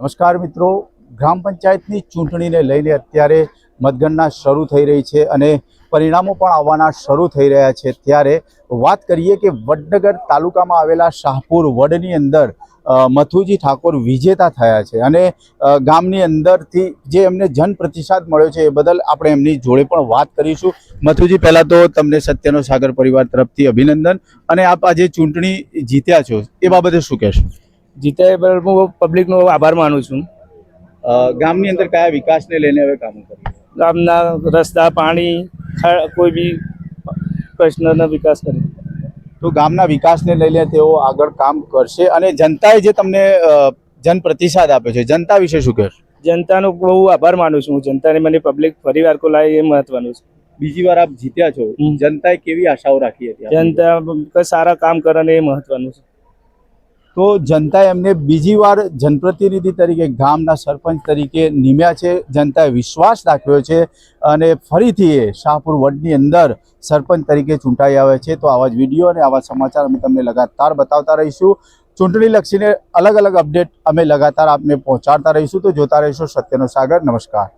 નમસ્કાર મિત્રો. ગ્રામ પંચાયતની ચૂંટણીને લઈને અત્યારે મતગણના શરૂ થઈ રહી છે અને પરિણામો પણ આવવાના શરૂ થઈ રહ્યા છે. ત્યારે વાત કરીએ કે વડનગર તાલુકામાં આવેલા શાહપુર વડની અંદર મથુજી ઠાકોર વિજેતા થયા છે અને ગામની અંદરથી જે એમને જન પ્રતિસાદ મળ્યો છે એ બદલ આપણે એમની જોડે પણ વાત કરીશું. મથુજી, પહેલાં તો તમને સત્યનો સાગર પરિવાર તરફથી અભિનંદન અને આપ આજે ચૂંટણી જીત્યા છો. એ બાબતે શું કહેશો? જીતે પર હું પબ્લિકનો આભાર માનું છું. ગામની અંદર કયા વિકાસને લઈને હવે કામ કર્યું ગામના રસ્તા પાણી કોઈ બી પ્રશ્નનો વિકાસ કરી તો ગામના વિકાસને લઈને તેઓ આગળ કામ કરશે અને જનતાએ જે તમને જન પ્રતિસાદ આપ્યો છે જનતા વિશે શું કહેશો? જનતાનો બહુ આભાર માનું છું હું. જનતાને મને પબ્લિક ફરીવાર કો લાવે એ મહત્વનું છે. બીજી વાર આપ જીત્યા છો. જનતાએ કેવી આશાઓ રાખી હતી જનતા સારા કામ કરે ને એ મહત્વનું છે. તો જનતાએ એમને બીજી વાર જનપ્રતિનિધિ તરીકે, ગામના સરપંચ તરીકે નિમ્યા છે. જનતાએ વિશ્વાસ દાખવ્યો છે અને ફરીથી એ શાહપુર વડની અંદર સરપંચ તરીકે ચૂંટાઈ આવે છે. તો આવા જ વીડિયો અને આવા સમાચાર અમે તમને લગાતાર બતાવતા રહીશું. ચૂંટણી લક્ષીને અલગ અલગ અપડેટ અમે લગાતાર આપને પહોંચાડતા રહીશું. તો જોતા રહીશું સત્યનો સાગર. નમસ્કાર.